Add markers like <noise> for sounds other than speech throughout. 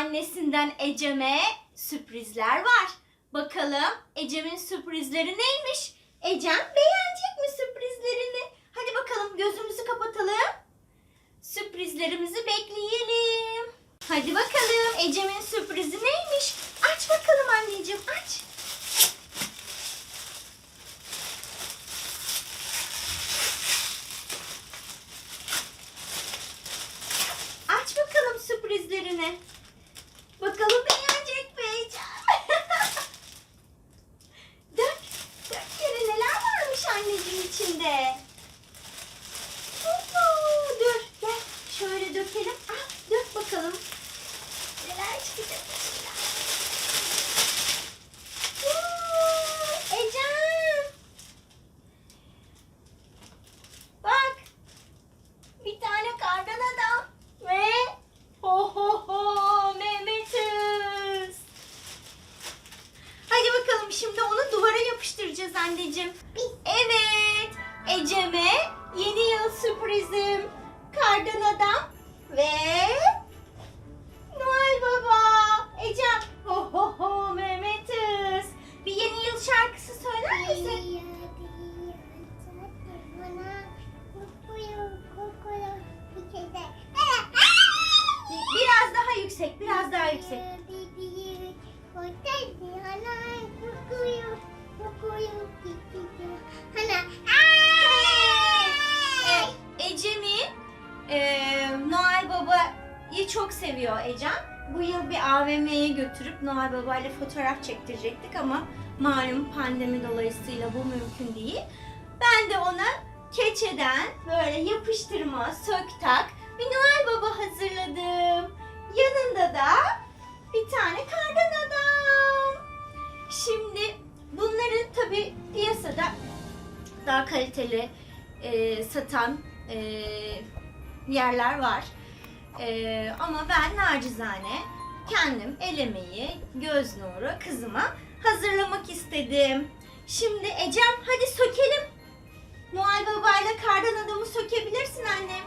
annesinden Ecem'e sürprizler var. Bakalım Ecem'in sürprizleri neymiş? Ecem beğenecek mi sürprizlerini? Hadi bakalım gözümüzü kapatalım. Sürprizlerimizi bekleyelim. Hadi bakalım Ecem'in sürprizi neymiş? Aç bakalım anneciğim aç. Aç bakalım sürprizlerini. Bakalım beğenecek mi Ecem? dök, dök yere neler varmış anneciğim içinde. Huhu, dur gel şöyle dökelim. Ah, dök bakalım. Neler çıkacak içinden. Huu, Ecem. Bak. Bir tane kardan adam ve ho ho ho Mehmet'iz. Hadi bakalım şimdi onu duvara yapıştıracağız anneciğim. Evet. Ecem'e yeni sürprizim. Kardan adam ve Noel Baba. Ecem ho ho ho Mehmet'iz. Bir yeni yıl şarkısı söyler misin? Biraz daha yüksek, biraz daha yüksek. Evet, e, Noel Baba'yı çok seviyor Ecem. Bu yıl bir AVM'ye götürüp Noel Baba ile fotoğraf çektirecektik ama malum pandemi dolayısıyla bu mümkün değil. Ben de ona keçeden böyle yapıştırma, sök tak bir Noel Baba hazırladım. Yanında da bir tane kardan adam. Şimdi bunların tabi piyasada daha kaliteli e, satan e, yerler var. E, ama ben nacizane kendim el emeği, göz nuru kızıma hazırlamak istedim. Şimdi Ecem hadi sökelim. Noel Baba ile kardan adamı sökebilirsin anne.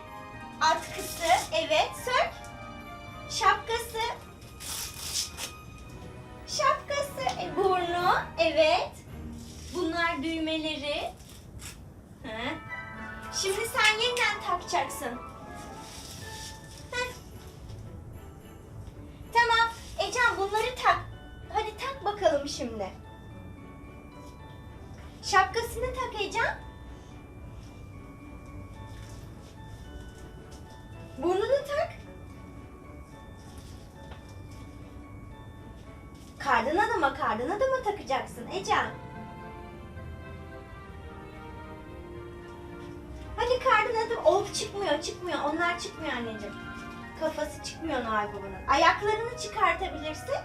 Atkısı, evet sök. Bunları tak. Hadi tak bakalım şimdi. Şapkasını tak Ecem. Burnunu tak. Kardan adama kardan adama takacaksın Ecem. Hadi kardan adam. Of çıkmıyor çıkmıyor. Onlar çıkmıyor anneciğim. Kafası çıkmıyor Noel Baba'nın. Ayaklarını çıkartabilirsin.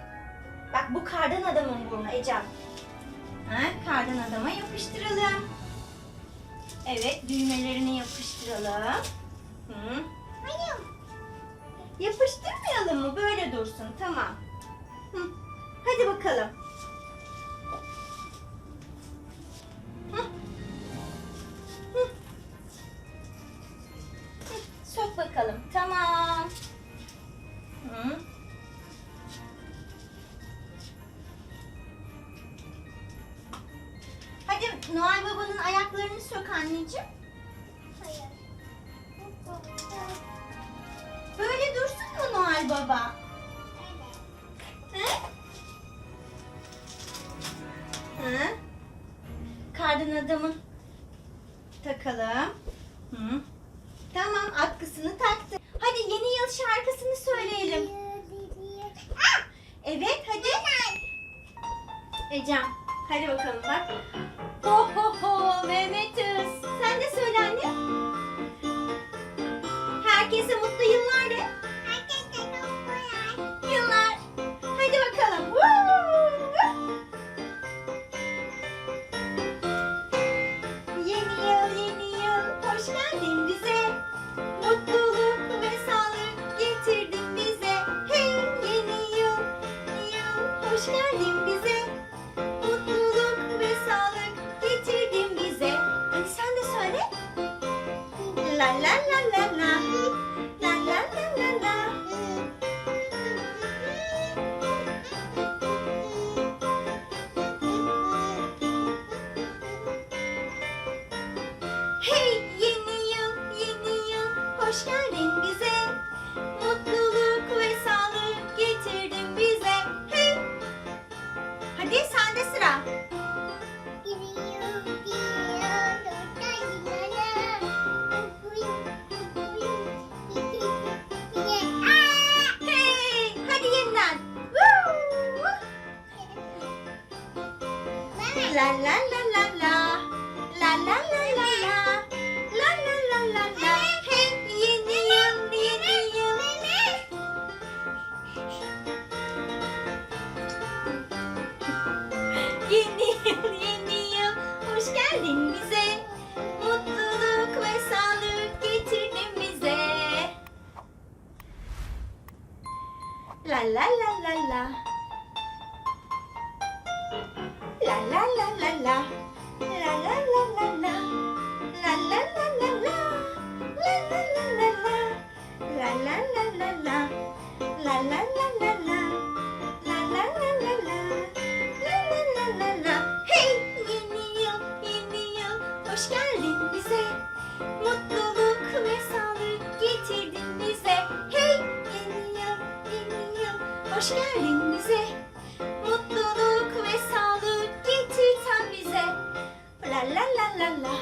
Bak bu kardan adamın burnu Ecem. Ha, kardan adama yapıştıralım. Evet düğmelerini yapıştıralım. Hı. Hayır. Yapıştırmayalım mı? Böyle dursun. Tamam. Hı. Hadi bakalım. Hı. Hı. Hı. Sok bakalım. Tamam. Noel Baba'nın ayaklarını sök anneciğim. Böyle dursun mu Noel Baba? Hı? Hı? Kardan adamın takalım. Hı? Tamam atkısını taktı. Hadi yeni yıl şarkısını söyleyelim. Evet hadi. Ecem hadi bakalım bak. Ho ho ho Mehmet'iz. Sen de söyle anne. Herkese mutlu yıllar de. la la la la. La la la la la. Yeni yıl, yeni yıl. yeni yıl, yeni yıl. Hoş geldin bize. hoş geldin bize. Mutluluk ve sağlık getirdin bize. Hey yeni yıl, yeni yıl hoş geldin bize. Mutluluk ve sağlık getirsin bize. La la la la la.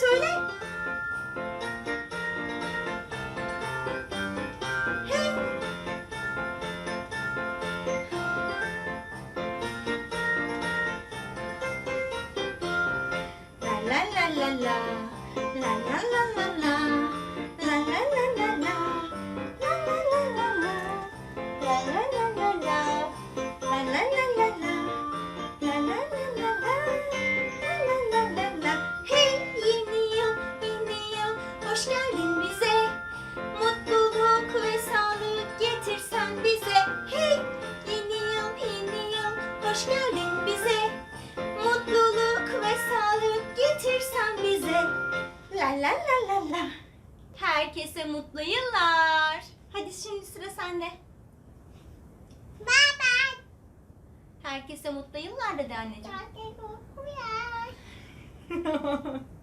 Söyler la la la la. Herkese mutlu yıllar. Hadi şimdi sıra sende. Baba. Herkese mutlu yıllar dedi anneciğim. Herkese mutlu yıllar. <laughs>